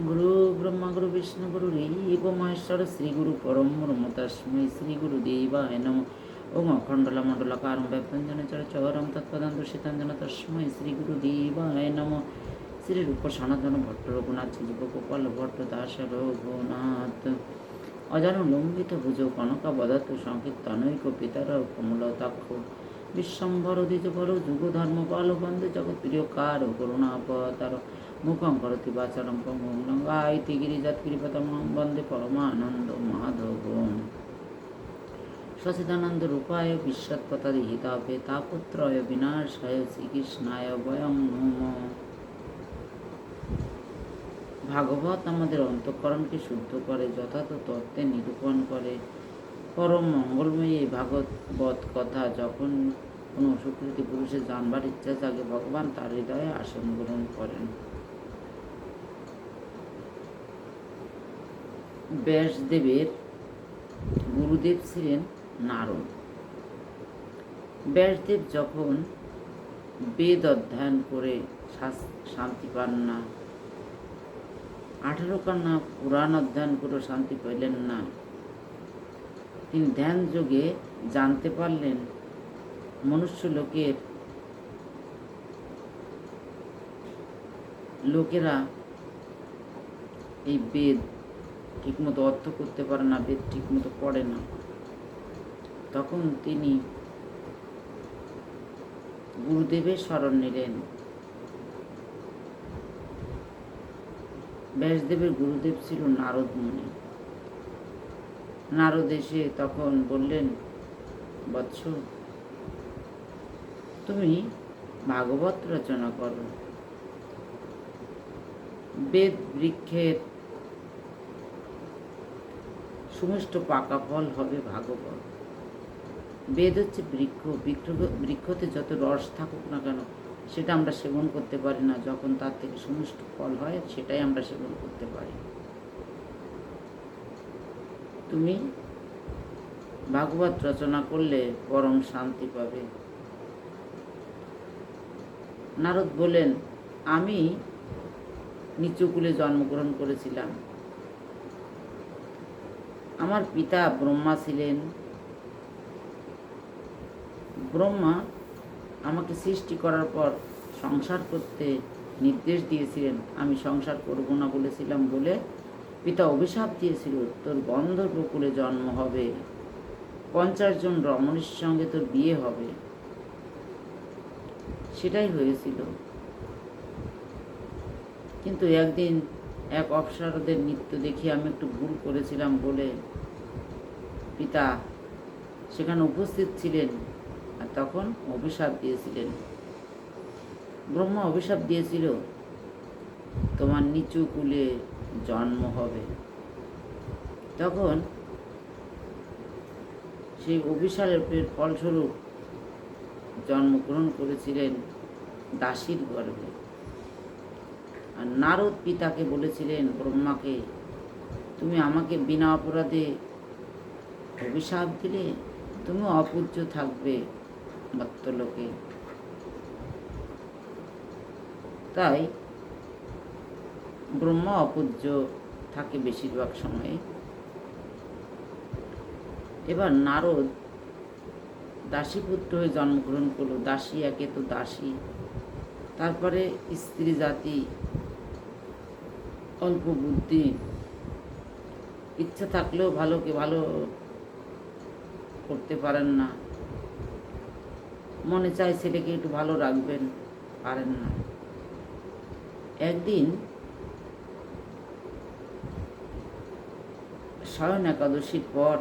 গুরু ব্রহ্মা গুরু বিষ্ণু গুরু RAB Maheshwar Shri Guru পরম ব্রহ্ম তস্মৈ শ্রী গুরু দেবায় নম ওম অখণ্ডল মণ্ডলকারম ব্যাপ্তঞ্জন চরচরম তৎপদন্ত শীতাঞ্জন তস্মৈ শ্রী গুরু দেবায় নম শ্রী রূপ সনাতন ভট্ট রঘুনাথ গোপাল ভট্ট দাস রঘুনাথ অজানু লম্বিত ভুজ কনকা বদত্ত সংকীর্তনৈক পিতার কমলতাক্ষ বিশ্বম্ভর দ্বিজবর যুগ ধর্ম পাল বন্দে জগৎ প্রিয় কার করুণাপতার মুখম করতি বাচরম পঙ্গম লঙ্গাইতি গিরিজাত কৃপতম বন্দে পরমানন্দ মাধব সচিদানন্দ রূপায় বিশ্বৎপতাদি হিতাপে তাপত্রয় বিনাশায় শ্রীকৃষ্ণায় বয়ং নম ভাগবত আমাদের অন্তঃকরণকে শুদ্ধ করে যথার্থ তত্ত্বে নিরূপণ করে। পরম মঙ্গলময়ী এই ভাগবত কথা যখন কোনো সুকৃতি পুরুষের জানবার ইচ্ছা থাকে ভগবান তার হৃদয়ে আসন গ্রহণ করেন। ব্যাসদেবের গুরুদেব ছিলেন নারদ। ব্যাসদেব যখন বেদ অধ্যয়ন করে শান্তি পান না, আঠারো কান্না পুরাণ অধ্যয়ন করে শান্তি পাইলেন না, তিনি ধ্যান যোগে জানতে পারলেন মনুষ্য লোকের লোকেরা এই বেদ ঠিকমতো অর্থ করতে পারে না, বেদ ঠিকমতো পড়ে না। তখন তিনি গুরুদেবের শরণ নিলেন। ব্যাসদেবের গুরুদেব ছিল নারদ মুনি। নারদ এসে তখন বললেন, বৎস, তুমি ভাগবত রচনা করো। বেদ বৃক্ষের সুমিষ্ট পাকা ফল হবে ভাগবত। বেদ হচ্ছে বৃক্ষ বৃক্ষ, বৃক্ষতে যত রস থাকুক না কেন, সেটা আমরা সেবন করতে পারি না। যখন তার থেকে সুমিষ্ট ফল হয়, সেটাই আমরা সেবন করতে পারি। তুমি ভাগবত রচনা করলে পরম শান্তি পাবে। নারদ বলেন আমি নিচুকুলে জন্মগ্রহণ করেছিলাম। আমার পিতা ব্রহ্মা ছিলেন। ব্রহ্মা আমাকে সৃষ্টি করার পর সংসার করতে নির্দেশ দিয়েছিলেন। আমি সংসার করব না বলেছিলাম বলে পিতা অভিশাপ দিয়েছিল, তোর গন্ধর্বকুলে জন্ম হবে। পঞ্চাশ জন রমণীর সঙ্গে তোর বিয়ে হবে। সেটাই হয়েছিল। কিন্তু একদিন এক অপসারদের নৃত্য দেখে আমি একটু ভুল করেছিলাম বলে পিতা সেখানে উপস্থিত ছিলেন আর তখন অভিশাপ দিয়েছিলেন। ব্রহ্মা অভিশাপ দিয়েছিল, তোমার নিচু কুলে জন্ম হবে। তখন সেই অভিশাপের ফলস্বরূপ জন্মগ্রহণ করেছিলেন দাসীর গর্ভে। আর নারদ পিতাকে বলেছিলেন, ব্রহ্মাকে, তুমি আমাকে বিনা অপরাধে অভিশাপ দিলে তুমি অপূজ্য থাকবে মত্তলোকে তাই ব্রহ্মা অপূজ্য থাকে বেশিরভাগ সময়ে। এবার নারদ দাসীপুত্র হয়ে জন্মগ্রহণ করল। দাসী একে তো দাসী। তারপরে স্ত্রী জাতি অল্প বুদ্ধি। ইচ্ছা থাকলেও ভালোকে ভালো করতে পারেন না। মনে চায় ছেলেকে একটু ভালো রাখবেন, পারেন না। একদিন স্বয়ন একাদশীর পর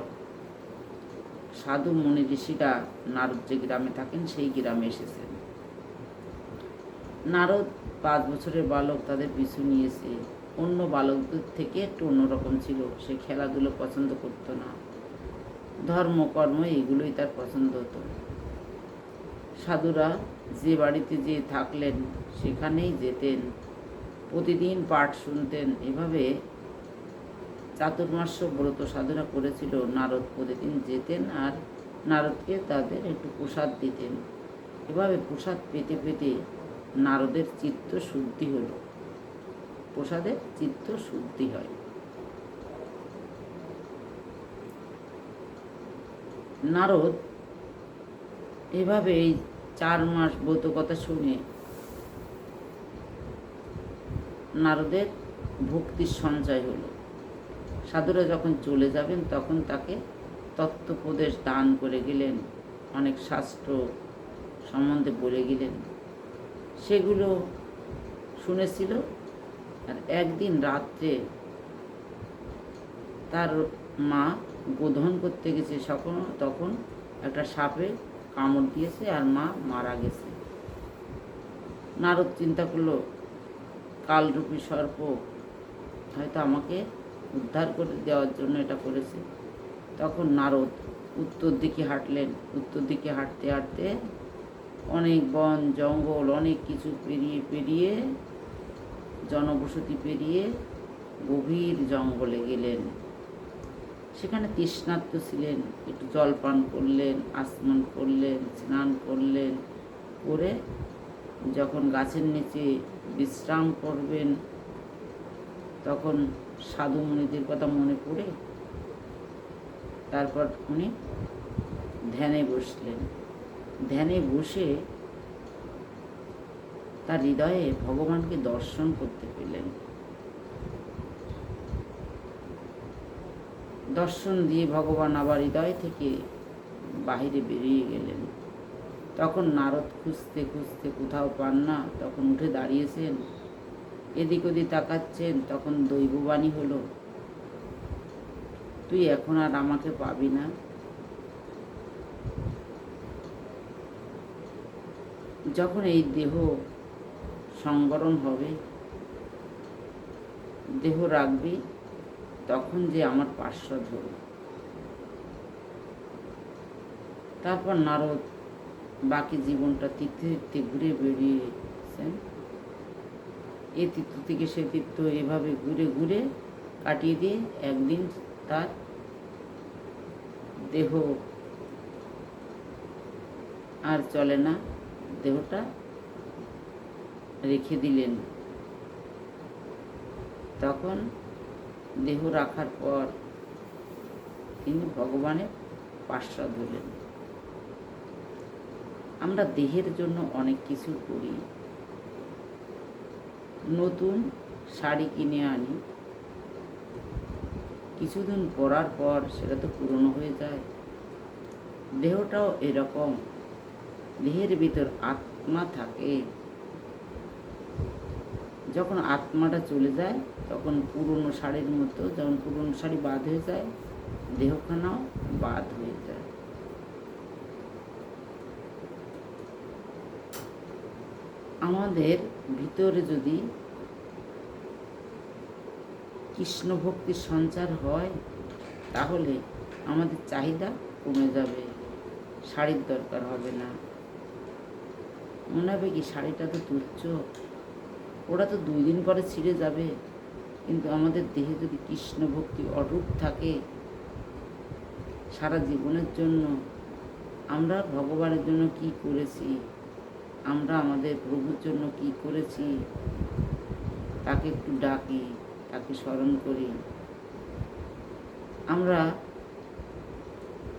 সাধু মুনি ঋষিরা নারদ যে গ্রামে থাকেন, সেই গ্রামে এসেছেন। নারদ পাঁচ বছরের বালক, তাদের পিছু নিয়েছে। অন্য বালকদের থেকে একটু অন্যরকম ছিল। সে খেলাধুলো পছন্দ করতো না। ধর্ম, কর্ম এগুলোই তার পছন্দ হতো। সাধুরা যে বাড়িতে যে থাকলেন, সেখানেই যেতেন। প্রতিদিন পাঠ শুনতেন। এভাবে চাতুর্মাস্য ব্রত সাধুরা করেছিল। নারদ প্রতিদিন যেতেন আর নারদকে তাদের একটু প্রসাদ দিতেন। এভাবে প্রসাদ পেতে পেতে নারদের চিত্ত শুদ্ধি হলো। প্রসাদে চিত্ত শুদ্ধি হয়। নারদ এভাবে এই চার মাস ব্রত কথা শুনে নারদের ভক্তির সঞ্চয় হলো। সাধুরা যখন চলে যাবেন, তখন তাকে তত্ত্বপ্রদেশ দান করে গেলেন, অনেক শাস্ত্র সম্বন্ধে বলে গেলেন। সেগুলো শুনেছিল আর একদিন রাত্রে তার মা গোধন করতে গেছে সকল, তখন একটা সাপে কামড় দিয়েছে আর মা মারা গেছে। নারদ চিন্তা করল, কালরূপী সর্প হয়তো আমাকে উদ্ধার করে দেওয়ার জন্য এটা করেছে। তখন নারদ উত্তর দিকে হাঁটলেন। উত্তর দিকে হাঁটতে হাঁটতে অনেক বন, জঙ্গল, অনেক কিছু পেরিয়ে পেরিয়ে জনবসতি পেরিয়ে গভীর জঙ্গলে গেলেন। সেখানে তৃষ্ণার্ত ছিলেন, একটু জল পান করলেন আসমান করলেন, স্নান করলেন, করে যখন গাছের নিচে বিশ্রাম করবেন, তখন সাধু মুনিদের কথা মনে পড়ে, তারপর উনি ধ্যানে বসলেন। ধ্যানে বসে তার হৃদয়ে ভগবানকে দর্শন করতে পেলেন। দর্শন দিয়ে ভগবান আবার হৃদয় থেকে বাহিরে বেরিয়ে গেলেন। তখন নারদ খুঁজতে খুঁজতে কোথাও পান না, তখন উঠে দাঁড়িয়েছেন। এদিক ওদিক তাকাচ্ছেন, তখন দৈববাণী হলো, তুই এখন আর আমাকে পাবি না। যখন এই দেহ সংবরণ হবে, দেহ রাখবি, তখন যে আমার পার্শ্ব হলো তারপর নারদ বাকি জীবনটা তীর্থে তীর্থে ঘুরে বেরিয়েছেন এ তীর্থ থেকে সে তীর্থ এভাবে ঘুরে ঘুরে কাটিয়ে দিয়ে একদিন তার দেহ আর চলে না, দেহটা রেখে দিলেন। তখন দেহ রাখার পর তিনি ভগবানের পার্শ্বদ হলেন আমরা দেহের জন্য অনেক কিছু করি। নতুন শাড়ি কিনে আনি। কিছুদিন পরার পর সেটা তো পুরনো হয়ে যায়। দেহটাও এরকম। দেহের ভিতর আত্মা থাকে। যখন আত্মাটা চলে যায়, তখন পুরনো শাড়ির মতো যখন পুরনো শাড়ি বাদ হয়ে যায়, দেহখানাও বাদ হয়ে যায়। আমাদের ভিতরে যদি কৃষ্ণ ভক্তির সঞ্চার হয়, তাহলে আমাদের চাহিদা কমে যাবে, শাড়ির দরকার হবে না। মনে হবে কি, শাড়িটা তো তুচ্ছ। ওরা তো দুই দিন পরে ছিঁড়ে যাবে। কিন্তু আমাদের দেহে যদি কৃষ্ণ ভক্তি অরূপ থাকে সারা জীবনের জন্য, আমরা ভগবানের জন্য কি করেছি? আমরা আমাদের প্রভুর জন্য কি করেছি? তাকে একটু ডাকি, তাকে স্মরণ করি। আমরা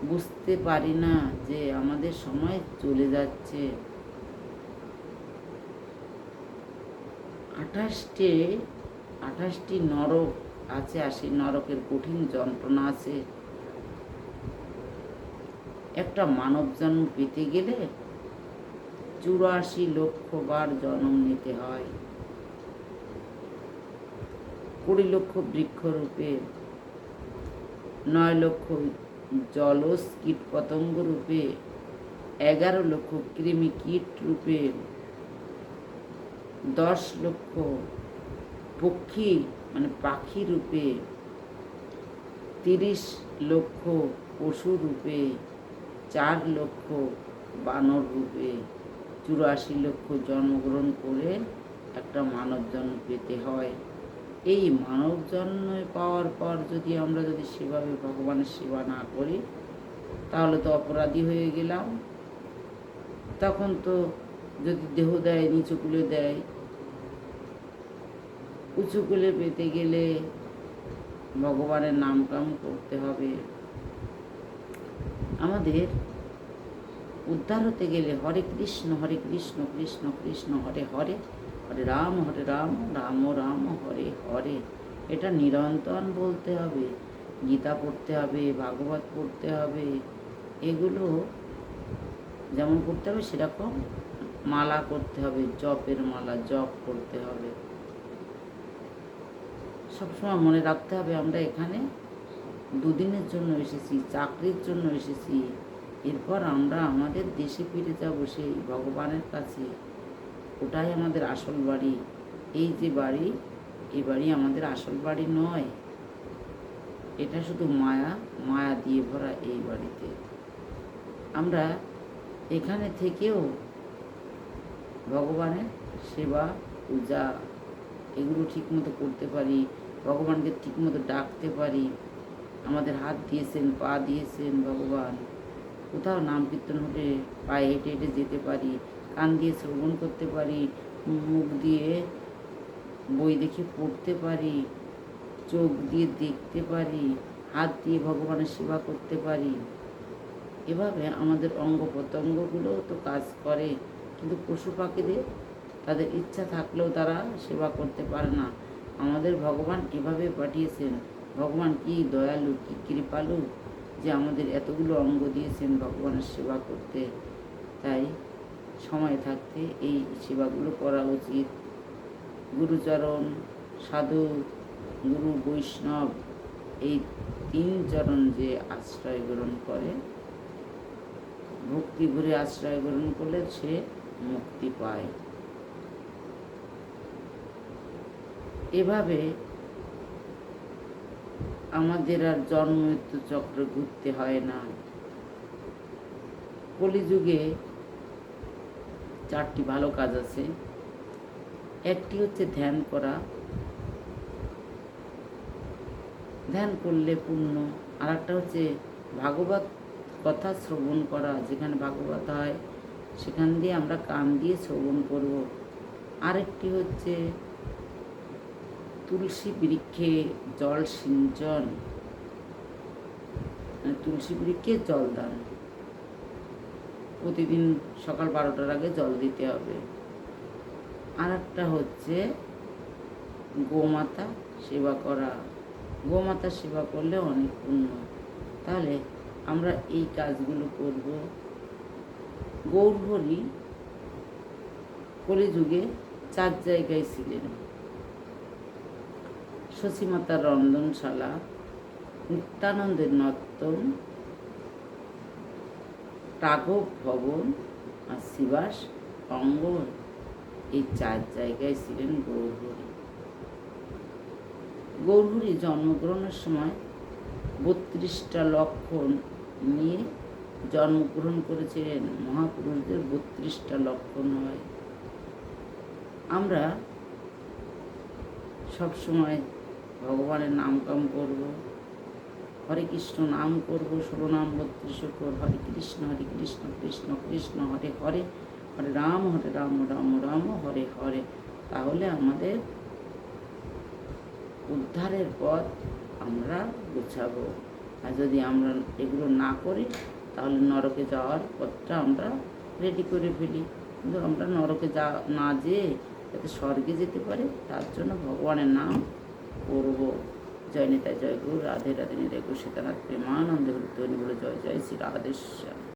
বুঝতে পারি না যে আমাদের সময় চলে যাচ্ছে। আঠাশটি আঠাশটি নরক আছে, আর সেই নরকের কঠিন যন্ত্রণা আছে। একটা মানব জন্ম পেতে গেলে চুরাশি লক্ষ বার জন্ম নিতে হয়। কুড়ি লক্ষ বৃক্ষরূপে নয় লক্ষ জলজ কীট পতঙ্গ রূপে, এগারো লক্ষ কৃমি কীট রূপে দশ লক্ষ পক্ষী মানে পাখি রূপে, তিরিশ লক্ষ পশু রূপে, চার লক্ষ বানর রূপে, চুরাশি লক্ষ জন্মগ্রহণ করে একটা মানব জন্ম পেতে হয়। এই মানব জন্ম পাওয়ার পর যদি আমরা যদি সেভাবে ভগবানের সেবা না করি, তাহলে তো অপরাধী হয়ে গেলাম। তখন তো যদি দেহ দেয়, নিচু কুলে দেয়। উঁচু কুলে পেতে গেলে ভগবানের নাম কাম করতে হবে। আমাদের উদ্ধার হতে গেলে হরে কৃষ্ণ হরে কৃষ্ণ কৃষ্ণ কৃষ্ণ, হরে হরে হরে রাম হরে রাম রাম রাম, হরে হরে। এটা নিরন্তর বলতে হবে। গীতা পড়তে হবে, ভাগবত পড়তে হবে। এগুলো যেমন করতে হবে সেরকম মালা করতে হবে, জপের মালা, জপ করতে হবে। সবসময় মনে রাখতে হবে আমরা এখানে দুদিনের জন্য এসেছি, চাকরির জন্য এসেছি। এরপর আমরা আমাদের দেশে ফিরে যাব সেই ভগবানের কাছে। ওটাই আমাদের আসল বাড়ি। এই যে বাড়ি এই বাড়ি আমাদের আসল বাড়ি নয়। এটা শুধু মায়া মায়া দিয়ে ভরা এই বাড়িতে। আমরা এখানে থেকেও ভগবানের সেবা, পূজা, এগুলো ঠিকমতো করতে পারি, ভগবানকে ঠিকমতো ডাকতে পারি। আমাদের হাত দিয়েছেন, পা দিয়েছেন ভগবান। কোথাও নাম কীর্তন হলে পায়ে হেঁটে হেঁটে যেতে পারি, কান দিয়ে শ্রবণ করতে পারি, মুখ দিয়ে বই দেখে পড়তে পারি, চোখ দিয়ে দেখতে পারি, হাত দিয়ে ভগবানের সেবা করতে পারি। এভাবে আমাদের অঙ্গ প্রত্যঙ্গগুলোও তো কাজ করে। কিন্তু পশু পাখিদের তাদের ইচ্ছা থাকলেও তারা সেবা করতে পারে না। আমাদের ভগবান এভাবে পাঠিয়েছেন। ভগবান কি দয়ালু, কি কৃপালু যে আমাদের এতগুলো অঙ্গ দিয়েছেন ভগবানের সেবা করতে। তাই সময় থাকতে এই সেবাগুলো করা উচিত। গুরুচরণ, সাধু, গুরু বৈষ্ণব এই তিন চরণ যে আশ্রয় গ্রহণ করে, ভক্তি ভরে আশ্রয় গ্রহণ করলে সে মুক্তি পায় এভাবে আমাদের আর জন্ম মৃত্যু চক্র ঘুরতে হয় না। কলিযুগে চারটি ভালো কাজ আছে। একটি হচ্ছে ধ্যান করা। ধ্যান করলে পুণ্য। আর একটা হচ্ছে ভাগবত কথা শ্রবণ করা, যেখানে ভাগবত হয় সেখান দিয়ে আমরা কান দিয়ে শ্রবণ করব। আরেকটি হচ্ছে তুলসী বৃক্ষে জল সিঞ্চন। মানে তুলসী বৃক্ষে জল দান। প্রতিদিন সকাল বারোটার আগে জল দিতে হবে। আর একটা হচ্ছে গোমাতা সেবা করা। গোমাতা সেবা করলে অনেক পুণ্য। তাহলে আমরা এই কাজগুলো করব। গৌরহরি কলিযুগে চার জায়গায় ছিলেন। শশীমাতার রন্ধনশালা, নিত্যানন্দের নর্তন রাঘব ভবন আর শিবাস, অঙ্গন এই চার জায়গায় ছিলেন গৌরহরি। গৌরহরি জন্মগ্রহণের সময় বত্রিশটা লক্ষণ নিয়ে জন্মগ্রহণ করেছিলেন মহাপুরুষদের বত্রিশটা লক্ষণ হয়। আমরা সবসময় ভগবানের নাম কাম করব, হরে কৃষ্ণ নাম করব ষোলো নাম বত্রিশ কর, হরে কৃষ্ণ হরে কৃষ্ণ কৃষ্ণ কৃষ্ণ, হরে হরে হরে রাম হরে রাম রাম রাম, হরে হরে। তাহলে আমাদের উদ্ধারের পথ আমরা গোছাবো। আর যদি আমরা এগুলো না করি তাহলে নরকে যাওয়ার পথটা আমরা রেডি করে ফেলি। কিন্তু আমরা নরকে যা, না যেয়ে যাতে স্বর্গে যেতে পারে, তার জন্য ভগবানের নাম করব। জয় নেতা জয় গুরু, রাধে রাধে নিরে গুরু সীতানাথ প্রেমানন্দ হরিত বলে জয় জয় শ্রী রাধেশ্যাম।